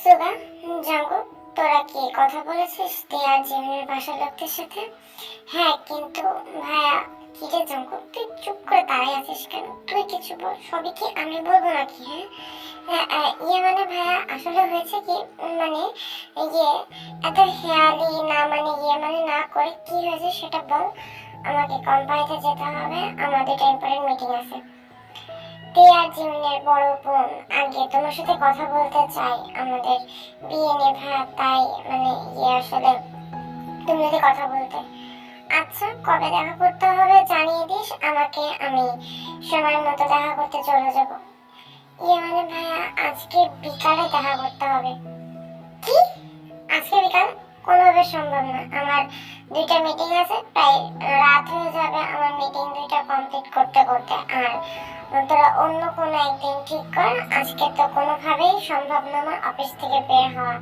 সুগা জাঙ্গু তোরা কি কথা বলেছিস আর জিমিনের বাসার লোকদের সাথে? হ্যাঁ কিন্তু ভাইয়া কি রে জাঙ্গু তুই চুপ করে দাঁড়িয়ে আছিস কেন? তুই কিছু বল সবই কি আমি বলব নাকি হ্যাঁ? হ্যাঁ, ইয়ে মানে ভাইয়া আসলে হয়েছে কি মানে ইয়ে এত হেয়ালি না মানে ইয়ে মানে না করে কি হয়েছে সেটা বল আমাকে কোম্পানিতে যেতে হবে আমার দুটো ইম্পর্টেন্ট মিটিং আছে। আর জিমিনের বড় বোন। আগে তোমার সাথে কথা বলতে চাই, আমাদের বিয়ে ভাইয়া তাই মানে ইয়ে আসলে তুমি যদি কথা বলতে। আচ্ছা কবে দেখা করতে হবে জানিয়ে দিস, আমাকে আমি সময় মতো দেখা করতে চলে যাব। ইয়ে মানে ভাইয়া, আজকে বিকালে দেখা করতে হবে। কি? আজকে বিকাল? কোনোভাবে সম্ভব না। আমার দুইটা মিটিং আছে, প্রায় রাত হয়ে যাবে আমার মিটিং দুইটা কমপ্লিট করতে করতে। আর তোরা অন্য কোনো একদিন ঠিক কর, আজকে তো কোনোভাবেই সম্ভব না আমার অফিস থেকে বের হওয়া।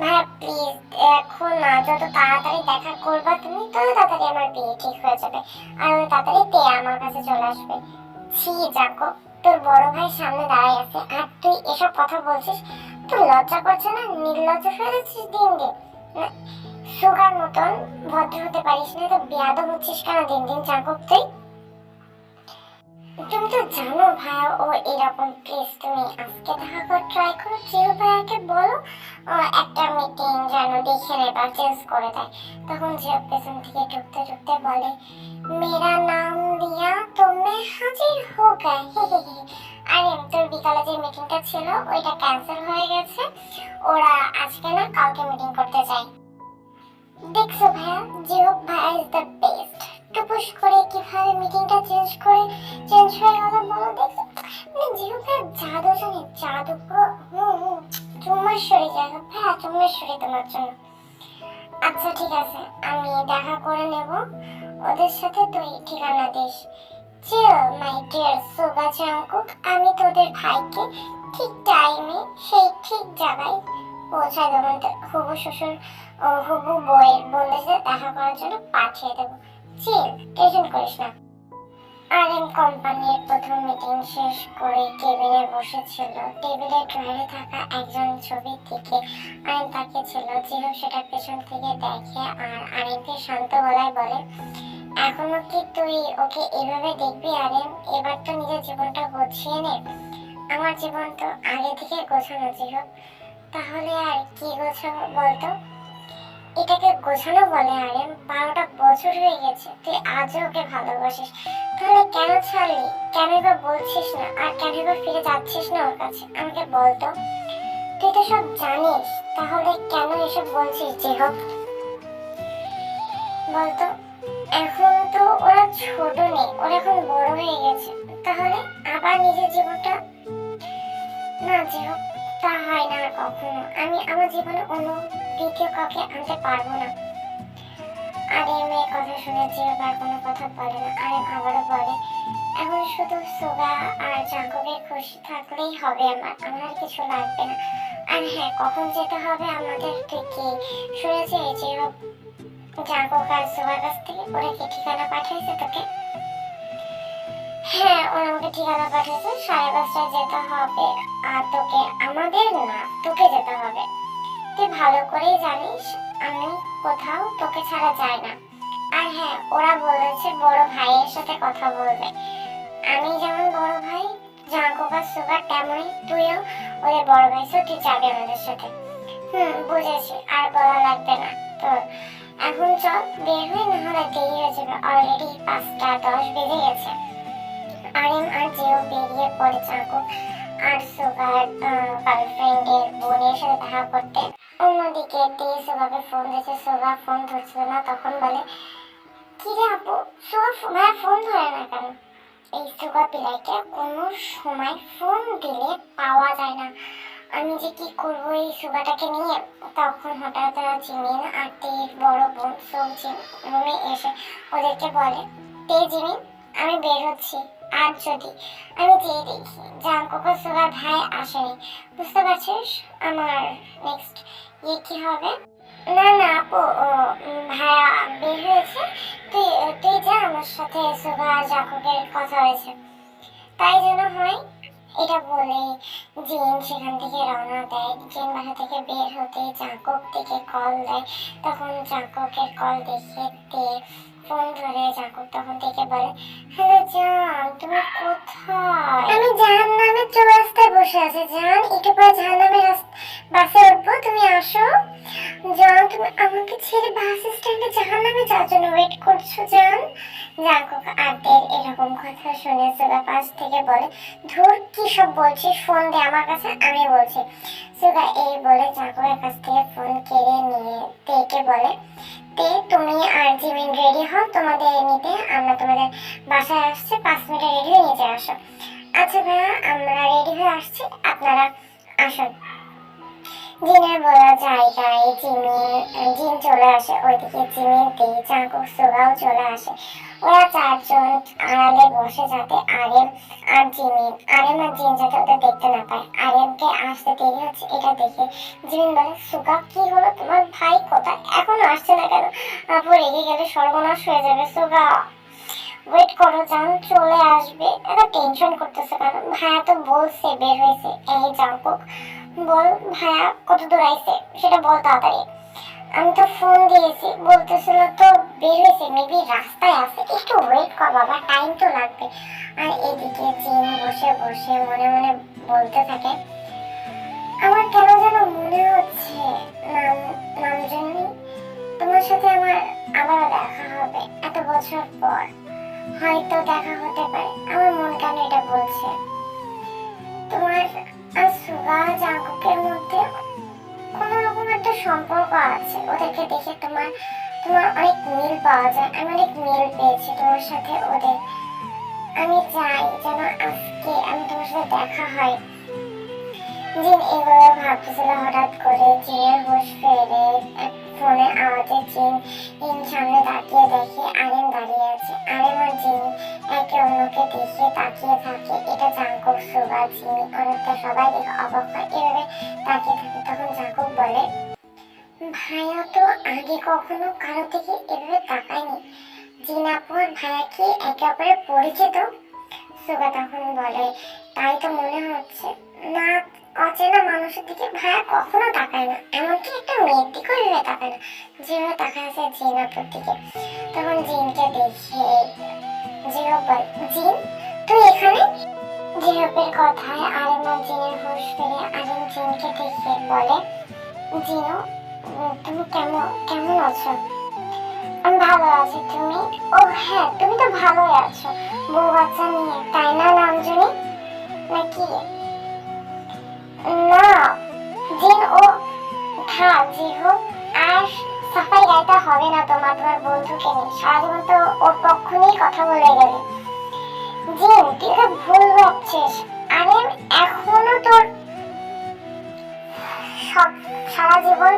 ভাইয়া প্লিজ এখন না, যত তাড়াতাড়ি দেখা করবা তুমি, তত তাড়াতাড়ি আমার বিয়ে ঠিক হয়ে যাবে। আর ওই তাড়াতাড়ি তে আমার কাছে চলে আসবে। ছি, যাকো, তোর বড় ভাই সামনে দাঁড়ায় আছে। আর তুই এসব কথা বলছিস, তোর লজ্জা করছে না? নির্লজ্জ হয়ে যাচ্ছিস দিন দিন। সুগার মতন ভদ্র হতে পারিস না তো বিয়াদ হচ্ছিস কেন দিন দিন চাকুক তুই তুমি তো জানো ভাইয়া ও এরকম প্লিজ তুমি আজকে দেখা করে ট্রাই করো জিও ভাইয়াকে বলো একটা মিটিং যেন দেখে বা চেঞ্জ করে দেয়। তখন যে পেছন থেকে ঢুকতে ঢুকতে বলে মেরা নাম দিয়া তুমি হাজির হো হে। আরে, তোর বিকালে যে মিটিংটা ছিল, ওইটা ক্যান্সেল হয়ে গেছে। ওরা আজকে না কালকে মিটিং করতে চায়। দেখছ ভাইয়া জিও ভাই ইজ দ্য বেস্ট টুপুস করে কীভাবে মিটিংটা চেঞ্জ করে চেঞ্জ হয়ে গেল বলো দেখছ মানে জিও ভাইয়া জাদু জানে, জাদু পুরো, হুম হুম, চুম্মেশ্বরী জায়গা। ভাইয়া, চুম্মেশ্বরী তোমার জন্য। আচ্ছা ঠিক আছে, আমি দেখা করে নেব। ওদের সাথে তুই ঠিকানা this. Chill my dear Suga Jungkook আমি তোদের ভাইকে ঠিক টাইমে সেই ঠিক জায়গায় পৌঁছায় দেবো। হবু শ্বশুর ও হবু বইয়ের বোনদের সাথে দেখা করার জন্য পাঠিয়ে দেবো। চিল টেনশন করিস না। আর এম কোম্পানির প্রথম মিটিং শেষ করে কেবিনে বসেছিল। টেবিলের ড্রয়ারে থাকা একজন ছবির দিকে আইন তাকিয়েছিল জিরো সেটা পেছন থেকে দেখে আর আরিনকে শান্ত গলায় বলে এখনও কি তুই ওকে এভাবে দেখবি আরেম এবার তো নিজের জীবনটা গুছিয়ে নে। আমার জীবন তো আগে থেকে গোছানো জিরো তাহলে আর কি গোছাবো বলতো? এটাকে গোছানো বলে আরেম বারোটা বছর হয়ে গেছে, তুই আজও ওকে ভালোবাসিস। তাহলে কেন ছাড়লি? কেন বা বলছিস না? আর কেন বা ফিরে যাচ্ছিস না ওর কাছে? আমাকে বলতো? তুই তো সব জানিস, তাহলে কেন এসব বলছিস যে হোক বলতো এখন তো ওরা ছোট নেই, ওরা এখন বড় হয়ে গেছে। তাহলে আবার নিজের জীবনটা? না যে হোক তা হয় না আর কখনো। আমি আমার জীবনে অন্য দ্বিতীয় কাউকে আনতে পারব না। আরে, মেয়ে, কথা শুনে আর কোনো কথা বলে না, আরে, আবারও বলে, এখন শুধু সোগা আর জাঙ্কুকের খুশি থাকলেই হবে আমার আমার কিছু লাগবে না। আর হ্যাঁ কখন যেতে হবে আমাদের কি শুনেছি যে জাঙ্কুক আর সোগার কাছ থেকে। ওরা কি ঠিকানা পাঠিয়েছে তোকে? হ্যাঁ ওরা আমাকে ঠিকানা পাঠিয়েছে সাড়ে পাঁচটায় যেতে হবে। আর তোকে, আমাদের না, তোকে যেতে হবে। তুই ভালো করেই জানিস, আমি কোথাও তোকে ছাড়া যাই না। আর হ্যাঁ ওরা বলেছে বড় ভাইয়ের সাথে কথা বলবে। আমি যেমন বড় ভাই জাঙ্কুক সুগার তেমনই তুইও ওদের বড় ভাই সো তুই যাবি আমাদের সাথে। হুম, বুঝেছি, আর বলা লাগবে না তোর। এখন চল বের হয়ে না হলে দেরি হয়ে যাবে। অলরেডি পাঁচটা দশ বেজে গেছে। আরিম আর জিও বেরিয়ে পড়ে চাকু আর সুগার গার্লফ্রেন্ডের বোনের সাথে দেখা করতে। অন্যদিকে দিয়ে সুগাকে ফোন দিয়েছে সুগা ফোন ধরছিল না, তখন বলে, কি রে আপু, সুগা ফো- ফোন ধরে না কেন? এই সুগা পিলাইকে কোনো সময় ফোন দিলে পাওয়া যায় না। আমি যে কি করব এই সুগাটাকে নিয়ে? তখন হঠাৎ জিমিন আর তের বড় বোন সৌজি রুমে এসে ওদেরকে বলে, তে জিমিন আমি বের হচ্ছি, আর যদি আমি যেয়ে দেখি জাঙ্কুকো সুগার ভাই আসেনি, বুঝতে পারছিস আমার নেক্সট ইয়ে কি হবে? না না আপু ভাইয়া বের হয়েছে, তুই তুই যা, আমার সাথে সুগা জাকুকের কথা হয়েছে। তাই যেন হয় এটা বলে জিন সেখান থেকে রওনা দেয়। জিন বাসা থেকে বের হতে চাঁকক থেকে কল দেয়। তখন জাঁককের কল দেখে ফোন ধরে জাঁকক তখন থেকে বলে, হ্যালো জান, তুমি কোথায়? আমি জাহান নামে চৌরাস্তায় বসে আছি। জান, একটু পরে জাহান নামে বাসে উঠবো, তুমি আসো। জান, তুমি আমাকে ছেড়ে বাস স্ট্যান্ডে জাহান নামে যাওয়ার জন্য ওয়েট করছ, জান? জাঁকক আদের এরকম কথা শুনে সুগা পাশ থেকে বলে, ধুর, কি সব বলছিস? ফোন দে আমার কাছে, আমি বলছি। সুগা এই বলে জাঁককের কাছ থেকে ফোন কেড়ে নিয়ে তেকে বলে তে তুমি আর জিমিন রেডি হও, তোমাদের নিতে। আমরা তোমাদের বাসায় আসছে, পাঁচ মিনিটে রেডি হয়ে নিচে আসো। আচ্ছা ভাইয়া, আমরা রেডি হয়ে আসছি, আপনারা আসুন। জিনের বলা জায়গায় জিমিন জিন চলে আসে, ওইদিকে জিমিন তে চাঁকুক সুগাও চলে আসে। ওরা চারজন আড়ালে বসে যাতে আরেম আর জিমিন, আরেম আর জিন যাতে ওদের দেখতে না পায়। আরেমকে আসতে দেরি হচ্ছে, এটা দেখে জিমিন বলে, সুগা, কি হলো? তোমার ভাই কোথায়? এখনও আসছে না কেন? আপু, রেগে গেলে সর্বনাশ হয়ে যাবে, সুগা। ওয়েট করো, জান চলে আসবে। এত টেনশন করতেছে কেন? ভাইয়া তো বলছে, বের হয়েছে। এই জাঙ্কুক, বল ভাইয়া কত দূর আইছে? সেটা বল তাড়াতাড়ি। আমি তো ফোন দিয়েছি। বলতেছিল তো বের হয়েছে মেবি রাস্তায় আছে। একটু ওয়েট কর বাবা টাইম তো লাগবে। আর এদিকে জিন বসে বসে মনে মনে বলতে থাকে, আমার কেন যেন মনে হচ্ছে, নাম নাম নামজনী তোমার সাথে আমার, আবারও দেখা হবে এত বছর পর। হয়তো দেখা হতে পারে। আমার মন কেন এটা বলছে? তোমার আর সুগা জাঙ্কুকের মধ্যে কোনো রকম একটা সম্পর্ক আছে। ওদেরকে দেখে তোমার তোমার অনেক মিল পাওয়া যায়। আমি অনেক মিল পেয়েছি তোমার সাথে ওদের। আমি চাই যেন আজকে আমি তোমার সাথে দেখা হয়। জিন এগুলো ভাবতেছিল হঠাৎ করে জিনের হুশ ফেরে ফোনে আওয়াজে জিন ইন সামনে তাকিয়ে দেখে আরেম দাঁড়িয়ে আছে। আরেম আর জিন একে অন্যকে দেখে তাকিয়ে থাকে। এটা জাঙ্কুক সুগা জিমি অনেকটা সবাই দেখে অবাক হয়। এভাবে তাকিয়ে থাকে। তখন বলে ভাইয়া তো আগে কখনো কারও থেকে এভাবে তাকায়নি। জিন আপু আর ভাইয়া কি একে অপরের পরিচিত? সুগা তখন বলে, তাই তো মনে হচ্ছে। না, অচেনা মানুষের দিকে ভাইয়া কখনো তাকায় না। এমনকি একটা মেয়ের দিকেও এভাবে তাকায় না, যেভাবে তাকায় আছে জিনাপুর দিকে। তখন জিনকে দেখে জিরো বল, জিন, তুই এখানে? জিরোপের কথায় আরেমা জিনের হুঁশ ফিরে আরেম জিনকে দেখে বলে জিনো তুমি কেমন কেমন আছো? আমি ভালো আছি, তুমি? ও হ্যাঁ তুমি তো ভালোই আছো। বউ বাচ্চা নিয়ে, তাই না, নামজনী? নাকি? না, জিন, ও হ্যাঁ জি হোক আর সাফাই গাইতে হবে না তোমার তোমার বন্ধুকে নিয়ে। সারা জীবন তো ওর পক্ষ কথা বলে গেলে। জিন, তুই ভুল ভাবছিস। আরে, এখনও তোর সারা জীবন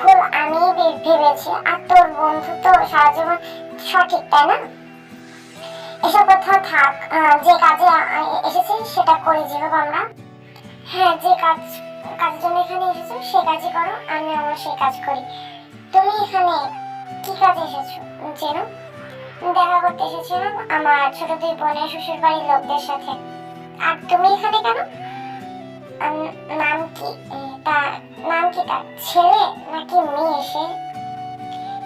ভুল আমি ভেবেছি। আর তোর বন্ধু তো সারা জীবন সঠিক, তাই না? এসব কথা থাক যে কাজে এসেছি সেটা করি যেভাবে আমরা। হ্যাঁ যে কাজ, কাজের জন্য এখানে এসেছ সে কাজই করো, আমি আমার সেই কাজ করি। তুমি এখানে কি কাজে এসেছ জেনো দেখা করতে এসেছিলাম আমার ছোট দুই বোনের শ্বশুর বাড়ির লোকদের সাথে। আর তুমি এখানে কেন? নাম কি? তা নাম কি তার ছেলে নাকি মেয়ে সে?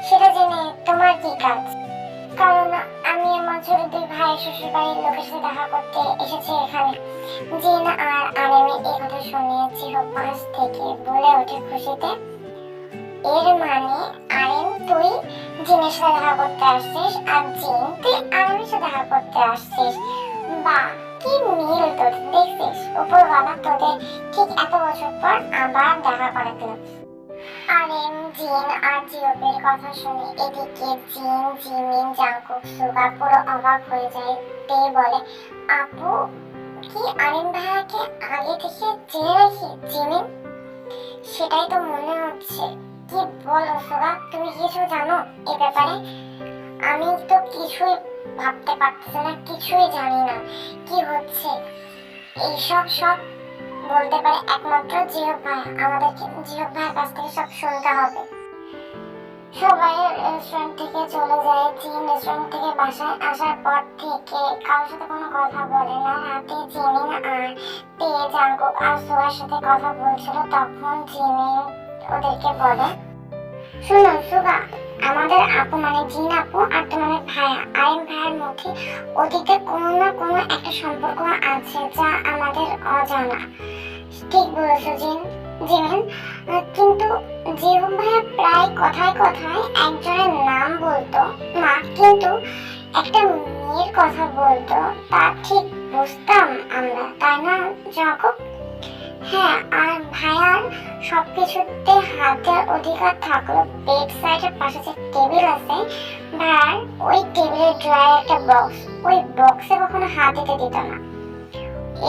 সেটা জেনে তোমার কি কাজ? কারণ আমি আমার ছোট দুই ভাই শ্বশুর বাড়ির লোকের সাথে দেখা করতে এসেছি এখানে। জিন আর আরেমে এই কথা শুনে জিহো পাশ থেকে বলে ওঠে খুশিতে। এর মানে আরেম তুই জিনের সাথে দেখা করতে আসছিস আর জিন, তুই আরেমের সাথে দেখা করতে আসছিস। বা কি মিল তোদের উপরওয়ালা তোদের ঠিক এত বছর পর আবার দেখা করে দিল আরেম জিন আর জিওপের কথা শুনে এদিকে জিন জিমিন জাংকুক সুগা পুরো অবাক হয়ে যায় তে বলে আপু কি আরেম ভাইয়াকে আগে থেকে জেনে রাখি জিমিন সেটাই তো মনে হচ্ছে কি বলো সুগা তুমি কিছু জানো এ ব্যাপারে আমি তো কিছুই ভাবতে পারতেছি না, কিছুই জানি না কি হচ্ছে। এইসব সব বলতে পারে একমাত্র জিও ভাই আমাদেরকে জিও ভাইয়ের কাছ থেকে সব শুনতে হবে। সবাই রেস্টুরেন্ট থেকে চলে যায়, জিন রেস্টুরেন্ট থেকে বাসায় আসার পর থেকে কারোর সাথে কোনো কথা বলে না। রাতে জিমিন আর তে জাঙ্কুক আর সোয়ার সাথে কথা বলছিল, তখন জিমিন ওদেরকে বলে শুনো সুগা আমাদের আপু মানে জিন আপু আর তোমাদের ভাইয়া। আইন ভাইয়ের মধ্যে অতীতে কোনো না কোনো একটা সম্পর্ক আছে যা আমাদের অজানা। ঠিক বলেছ, জিন। জিমিন কিন্তু জীবন ভাইয়া প্রায় কথায় কথায় একজনের নাম বলতো। না, কিন্তু একটা মেয়ের কথা বলতো। তা ঠিক বুঝতাম আমরা, তাই না জগৎ হ্যাঁ আর ভাইয়ার সবকিছুতে হাত দেওয়ার অধিকার থাকল। বেড সাইডের পাশে যে টেবিল আছে, ভাইয়ার ওই টেবিলের ড্রয়ার একটা বক্স ওই বক্সে কখনো হাত দিতে দিত না।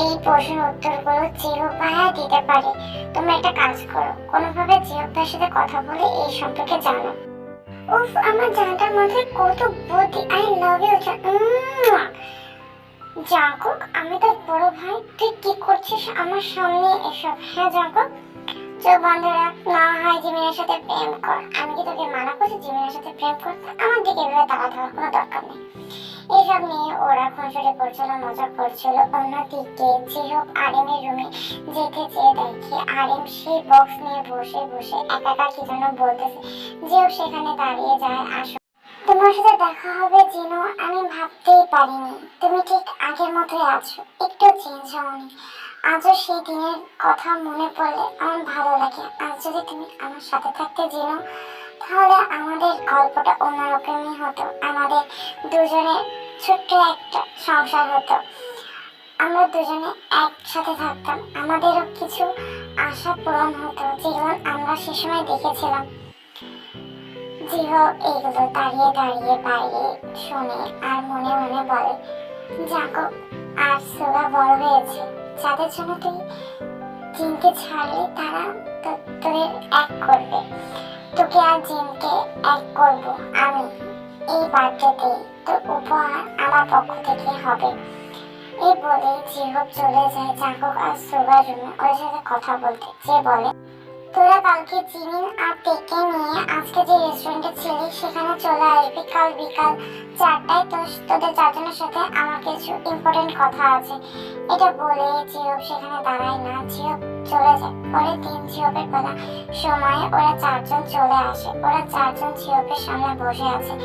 এই প্রশ্নের উত্তরগুলো জিহু ভাইয়া দিতে পারে, তোমরা একটা কাজ করো, কোনোভাবে জিহব্বার সাথে কথা বলে এই সম্পর্কে জানো। উফ, আমার জানটার মধ্যে কত বুদ্ধি। আই লাভ ইউ জাঙ্কুক আমি তোর বড় ভাই। তুই কি করছিস আমার সামনে এসব? হ্যাঁ জাঙ্কুক চোখ বন্ধ রাখ না হয় জিমিনের সাথে প্রেম কর। আমি কি তোকে মানা করছি জিমিনের সাথে প্রেম করতে? আমার দিকে এভাবে তাকাতে হওয়ার কোনো দরকার নেই। এইসব নিয়ে ওরা খুনসুটি করছিল, মজা করছিল। অন্যদিকে জিহব আরেমের রুমে যেতে চেয়ে দেখে আরেম সেই বক্স নিয়ে বসে বসে একা একা কি যেন বলতেছে। জিহব সেখানে দাঁড়িয়ে যায়, আসো। তোমার সাথে দেখা হবে যেন আমি ভাবতেই পারিনি। তুমি ঠিক আগের মতোই আছো, একটু চেঞ্জ হওনি। আজও সেই দিনের কথা মনে পড়লে আমার ভালো লাগে। আজ যদি তুমি আমার সাথে থাকতে জিনু, তাহলে আমাদের গল্পটা অন্যরকমই হতো। আমাদের দুজনের ছোট্ট একটা সংসার হতো। আমরা দুজনে একসাথে থাকতাম। আমাদেরও কিছু আশা পূরণ হতো, যেগুলো আমরা সে সময় দেখেছিলাম। জিহ এগুলো দাঁড়িয়ে দাঁড়িয়ে বাইরে শোনে আর মনে মনে বলে, যাকো, আর সোলা বড় হয়েছে। যাদের জন্য তুই জিনকে ছাড়লে, তারা তোদের এক করবে। তোকে আর জিনকে এক করব আমি। এই বার্থডেতে তোর উপহার আমার পক্ষ থেকে হবে। এই বলে জিহব চলে যায় জাঙ্কুক আর সুগার রুমে। ওদের সাথে কথা বলতে যে বলে তোরা কালকে জিমিন আর তেকে নিয়ে আজকে যে রেস্টুরেন্টে ছিলি সেখানে চলে আসবি। কাল বিকাল চারটায় তো তোদের চারজনের সাথে আমার কিছু ইম্পর্টেন্ট কথা আছে। এটা বলে জিহব সেখানে দাঁড়ায় না। জিহব চলে যায়। পরের দিন জিহবের বেলা সময়ে ওরা চারজন চলে আসে। ওরা চারজন জিহবের সামনে বসে আছে।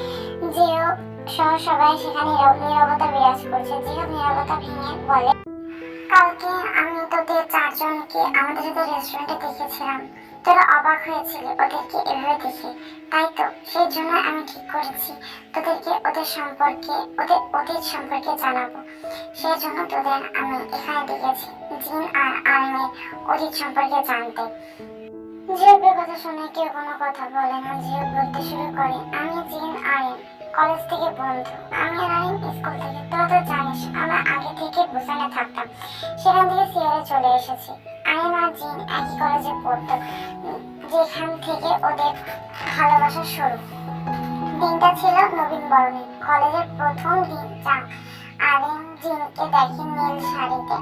জিহব সহ সবাই সেখানে নীরব- নীরবতা বিরাজ করছে। জিহব নীরবতা ভেঙে বলে, কালকে আমি তোদের চারজনকে আমাদের সাথে রেস্টুরেন্টে দেখেছিলাম, তোরা অবাক হয়েছিলি ওদেরকে এভাবে দেখে। তাই তো, সেই জন্য আমি ঠিক করেছি। তোদেরকে ওদের সম্পর্কে, ওদের অতীত সম্পর্কে জানাব। সেই জন্য তোদের আমি এখানে ডেকেছি জিন আর আর্মের ওদের সম্পর্কে জানতে। জিওপের কথা শুনে কেউ কোনো কথা বলে না জিও বলতে শুরু করে, আমি জিন আরিন কলেজ থেকে বন্ধু। আমি আর স্কুল থেকে, তোরা তো জানিস, আমরা আগে থেকে বুসানে থাকতাম। সেখান থেকে সিয়ারে চলে এসেছি। আরিন আর জিন একই কলেজে পড়তো। যেখান থেকে ওদের ভালোবাসা শুরু। দিনটা ছিল নবীন বরণের কলেজের প্রথম দিন যা। আরিন জিনকে দেখে নীল শাড়িতে।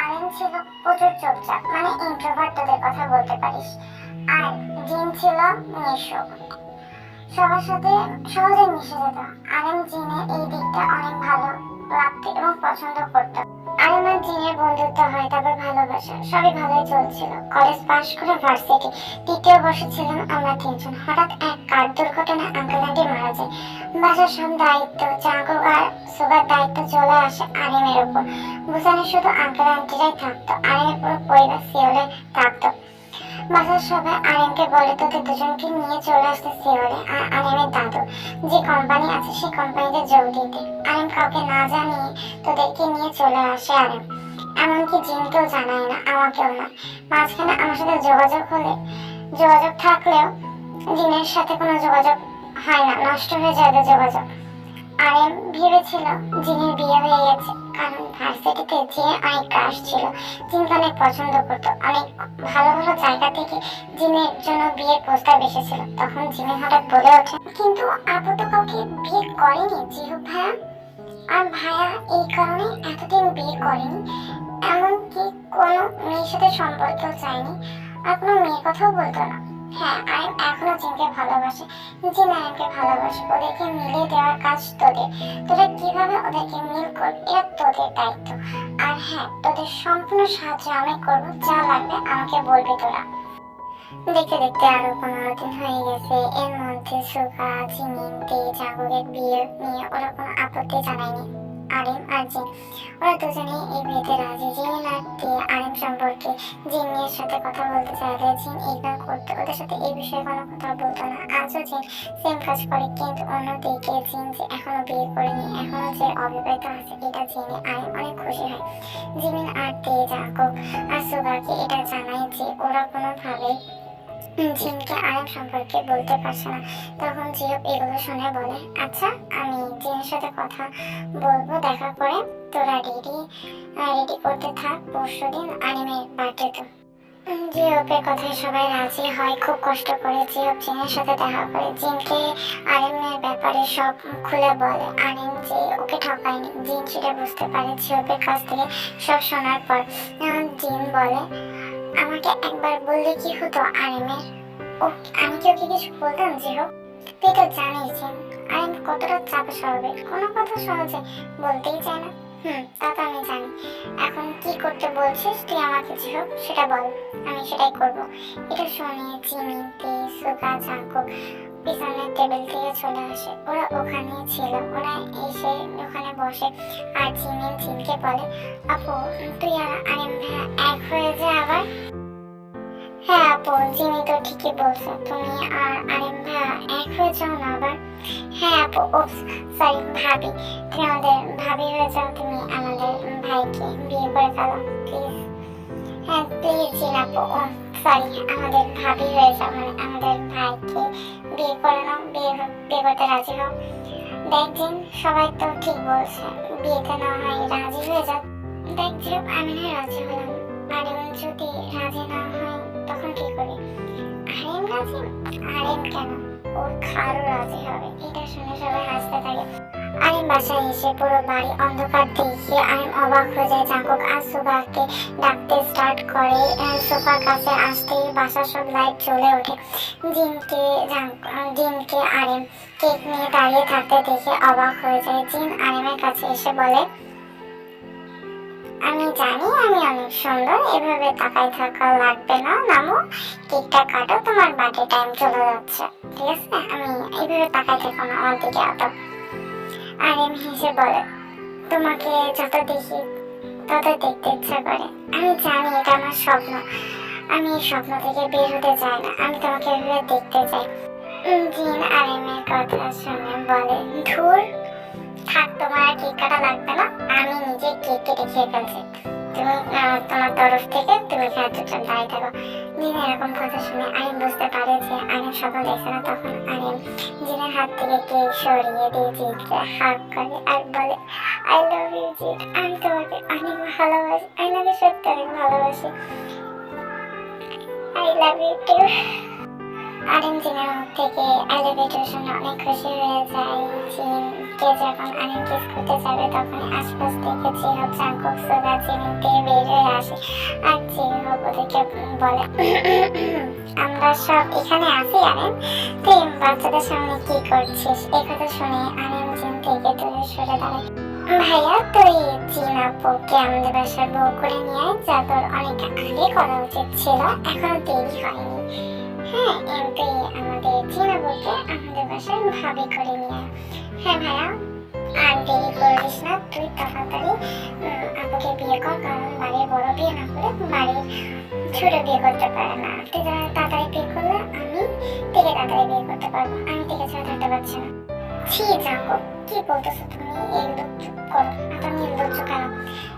আরিন ছিল প্রচুর চুপচাপ মানে ইন্ট্রোভার্ট তোদের কথা বলতে পারিস। আর জিন ছিল মিশুক সবার সাথে সহজে মিশে যেত। আরেম জিনের এই দিকটা অনেক ভালো লাগতো এবং পছন্দ করতো। আরেম আর জিনের বন্ধুত্ব হয়, তারপর ভালোবাসা, সবই ভালোই চলছিল। কলেজ পাশ করে ভার্সিটি, তৃতীয় বর্ষে ছিলাম আমরা তিনজন। হঠাৎ এক কার দুর্ঘটনায় আঙ্কেল আন্টি মারা যায়। বাসার সব দায়িত্ব, চাকু আর সুগার দায়িত্ব চলে আসে আরেমের উপর। বুসানে শুধু আঙ্কেল আন্টিরাই থাকতো আরেমের পুরো পরিবার সিওলে থাকতো। বাসার সবাই আরেমকে বলে তোদের দুজনকে নিয়ে চলে আসতে সিওলে আর আরেমের দাদু, যে কোম্পানি আছে, সেই কোম্পানিতে যোগ দিতে। আরেম কাউকে না জানিয়ে তোদেরকে নিয়ে চলে আসে আরেম এমনকি জিনকেও জানায় না, আমাকেও না। মাঝখানে আমার সাথে যোগাযোগ হলে, যোগাযোগ থাকলেও জিনের সাথে কোনো যোগাযোগ হয় না, নষ্ট হয়ে যায় যোগাযোগ। আরেম ভেবেছিল জিনের বিয়ে হয়ে গেছে। কারণ ভার্সিটিতে জিনের অনেক ক্রাশ ছিল। জিনকে অনেক পছন্দ করতো। অনেক ভালো ভালো জায়গা থেকে জিনের জন্য বিয়ের প্রস্তাব এসেছিল। তখন জিমিন হঠাৎ বলে ওঠে, কিন্তু আপু তো কাউকে বিয়ে করেনি জিহু ভাইয়া আর ভাইয়া এই কারণে এতদিন বিয়ে করেনি। এমনকি কোনো মেয়ের সাথে সম্পর্কেও চায়নি। আর কোনো মেয়ের কথাও বলতো না। হ্যাঁ আরিম এখনও জিনকে ভালোবাসে। জিন আরিমকে ভালোবাসে, ওদেরকে মিলিয়ে দেওয়ার কাজ তোদের। তোরা কীভাবে ওদেরকে মিল করবি এটা তোদের দায়িত্ব। আর হ্যাঁ তোদের সম্পূর্ণ সাহায্য আমি করব, যা লাগবে আমাকে বলবি তোরা। দেখতে দেখতে আরও পনেরো দিন হয়ে গেছে, এর মধ্যে সুগা জিমিন তে জাগরের বিয়ে নিয়ে ওরা কোনো আপত্তি জানায়নি। আরিম আর জিন ওরা দুজনেই এই বিয়েতে রাজি। জিন আর তে আরিম সম্পর্কে জিনের সাথে কথা বলতে চাইলে জিন ইগনোর করতো। ওদের সাথে এই বিষয়ে কোনো কথা বলতো না। আজও জিন সেম কাজ করে, কিন্তু অন্যদিকে জিন যে এখনও বিয়ে করেনি, এখনও যে অবিবাহিত আছে, এটা জেনে আরিম অনেক খুশি হয়। জিমিন আর তে জাগক আর সুগাকে এটা জানায় যে ওরা কোনোভাবেই জিনকে আরেক সম্পর্কে বলতে পারছে না। তখন জিও এগুলো শুনে বলে আচ্ছা আমি জিনের সাথে কথা বলব দেখা করে তোরা রেডি রেডি করতে থাক, পরশু দিন আনিমের বার্থডে তো। জিওপের কথায় সবাই রাজি হয়, খুব কষ্ট করে জিওপ জিনের সাথে দেখা করে। জিনকে আরিমের ব্যাপারে সব খুলে বলে। আরিম যে ওকে ঠকায়নি, জিন সেটা বুঝতে পারে। জিওপের কাছ থেকে সব শোনার পর জিন বলে আমাকে একবার বললে কি হতো আরিমের ও আমি কি ওকে কিছু বলতাম? যে হোক, তুই তো জানিস আরিম কতটা চাপে স্বভাবের কোনো কথা সহজে বলতেই চায় না। হুম, তা তো আমি জানি। এখন কি করতে বলছিস তুই আমাকে? যে হোক, সেটা বল। আমি সেটাই করব। এটা শুনে চিনি তে সুগা জাঙ্কুক পিছনের টেবিল থেকে চলে আসে। ওরা ওখানে ছিল। ওরা এসে ওখানে বসে। আর জিমিন জিনকে বলে, আপু, তুই আর আরিম ভাইয়া এক হয়ে যা আবার। হ্যাঁ আপু, জিমি তো ঠিকই বলছে, তুমি আর আরিম ভাইয়া এক হয়ে যাও না আবার। হ্যাঁ আপু ও সরি, ভাবি, তুমি আমাদের ভাবি হয়ে যাও, তুমি আমাদের ভাইকে বিয়ে করে ফেলো, প্লিজ। হ্যাঁ প্লিজ জিন আপু ও সরি, আমাদের ভাবি হয়ে যাও মানে আমাদের ভাইকে বিয়ে করে নাও, বিয়ে বিয়ে করতে রাজি হও। দেখ জিন সবাই তো ঠিক বলছে বিয়েতে না হয় রাজি হয়ে যাক। দেখ যে আমি না রাজি হলাম। আর এবং যদি রাজি না হয়, তখন কি করি? আরেম রাজি? আরেম কেন? ওর খারও রাজি হবে। এটা শুনে সবাই হাসতে থাকে। আরিম বাসায় এসে পুরো বাড়ি অন্ধকার দেখে আরিম অবাক হয়ে যায় জাঙ্কুক আর সুবাকে ডাকতে স্টার্ট করে সোফার কাছে আসতেই বাসার সব লাইট জ্বলে ওঠে। জিনকে জিনকে আরিম কেক নিয়ে দাঁড়িয়ে থাকতে দেখে অবাক হয়ে যায়। জিন আরিমের কাছে এসে বলে, আমি জানি আমি অনেক সুন্দর, এভাবে তাকাই থাকা লাগবে না নামো কেকটা কাটো, তোমার বার্থডে টাইম চলে যাচ্ছে। ঠিক আছে? আমি এইভাবে তাকাই থাকো না, আমার দিকে অত আর এম হেসে বলে, তোমাকে যত দেখি তত দেখতে ইচ্ছা করে। আমি জানি এটা আমার স্বপ্ন। আমি এই স্বপ্ন থেকে বের হতে চাই না। আমি তোমাকে এভাবে দেখতে চাই। জিন আরেমের কথা শুনে বলে, ধুর, থাক, তোমার কেক কাটা লাগবে না। আমি নিজে কেক কেটে খেয়ে ফেলছি। তুমি তোমার তরফ থেকে তুমি চুপচাপ দাঁড়িয়ে থাকো। জিন এরকম কথা শুনে আরিম বুঝতে পারে যে আরিম স্বপ্ন দেখছে না, তখন আরিম জিনের হাত থেকে কেক সরিয়ে দিয়ে জিতকে হাত করে আর বলে আই লাভ ইউ জিত আমি তোমাকে অনেক ভালোবাসি। আমি তোমাকে সত্যি অনেক ভালোবাসি। আই লাভ ইউ টু মুখ থেকে এলিভেটর শুনে অনেক খুশি হয়ে যায় জিনকে যখন কিস করতে যাবে তখন আশপাশ থেকে জিহব চাঙ্কুক সুগা জিমিনতে বের হয়ে আসে। আর জিহব ওদেরকে বলে, আমরা সব এখানে আছি আরিম তুই বাচ্চাদের সামনে কি করছিস? এই কথা শুনে আরিম জিন থেকে দূরে সরে দাঁড়ায়। ভাইয়া, তুই জিন আপুকে আমাদের বাসার বউ করে নিয়ে যা তোর অনেক আগে করা উচিত ছিল, এখনও দেরি হয়নি। হ্যাঁ এমপি আমাদের চীনা বলতে আমাদের বাসায় ভাবি করে নিয়ে। হ্যাঁ ভাইয়া আর দেরি করিস না, তুই তাড়াতাড়ি আপুকে বিয়ে কর, কারণ বাড়ির বড় বিয়ে না করে বাড়ির ছোট বিয়ে করতে পারে না। তুই যা- তাড়াতাড়ি বিয়ে করলে আমি থেকে তাড়াতাড়ি বিয়ে করতে পারব। আমি থেকে ছাড়া থাকতে পারছি না। ছি, জাঙ্গো। কি বলতেছো তুমি? এগুলো চুপ করো, এত নির্লজ্জ কেন?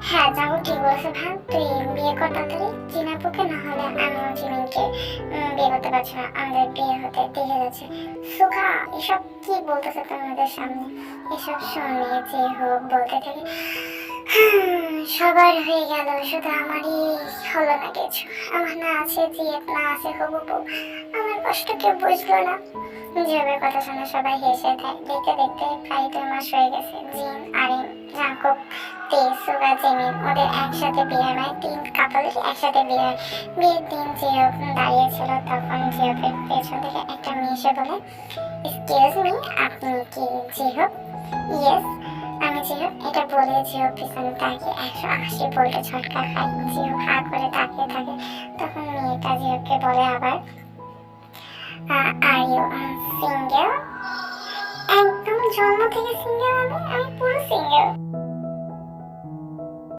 হ্যাঁ জাঙ্গো ঠিক বলেছে ভাই তুই বিয়ে কর তাড়াতাড়ি। চিনাপুকে না হলে আমিও জিমিনকে বিয়ে করতে পারছি না। আমাদের বিয়ে হতে দেখে যাচ্ছে। সুখা, এসব কি বলতেছে তোমাদের সামনে? এসব শুনে যে হোক, বলতে থাকে। সবার হয়ে গেল, শুধু আমারই হলো না কিছু। আমার না আছে জিয়েত না আছে, হবু আমার কষ্ট কেউ বুঝলো না। জিয়বের কথা শুনে সবাই হেসে দেয়। দেখতে দেখতে প্রায় দুই মাস হয়ে গেছে। জিন, আরিন, জাঙ্কুক সুগা, জেমিন ওদের একসাথে বিয়ে হয়। তিন একসাথে বিয়ে হয়। বিয়ের দিন জিও দাঁড়িয়েছিল তখন জিওপের পেছন থেকে একটা মেয়ে এসে বলে এক্সকিউজ মি আপনি কি জিহো ইয়েস আমি জিহো এটা বলে জিহো পিছনে তাকিয়ে একশো আশি ভোল্টে ঝটকা খায়। জিহো হা করে তাকিয়ে থাকে। তখন মেয়েটা জিহোকে বলে আবার আর ইউ সিঙ্গেল একদম জন্ম থেকে সিঙ্গেল আমি? আমি পুরো সিঙ্গেল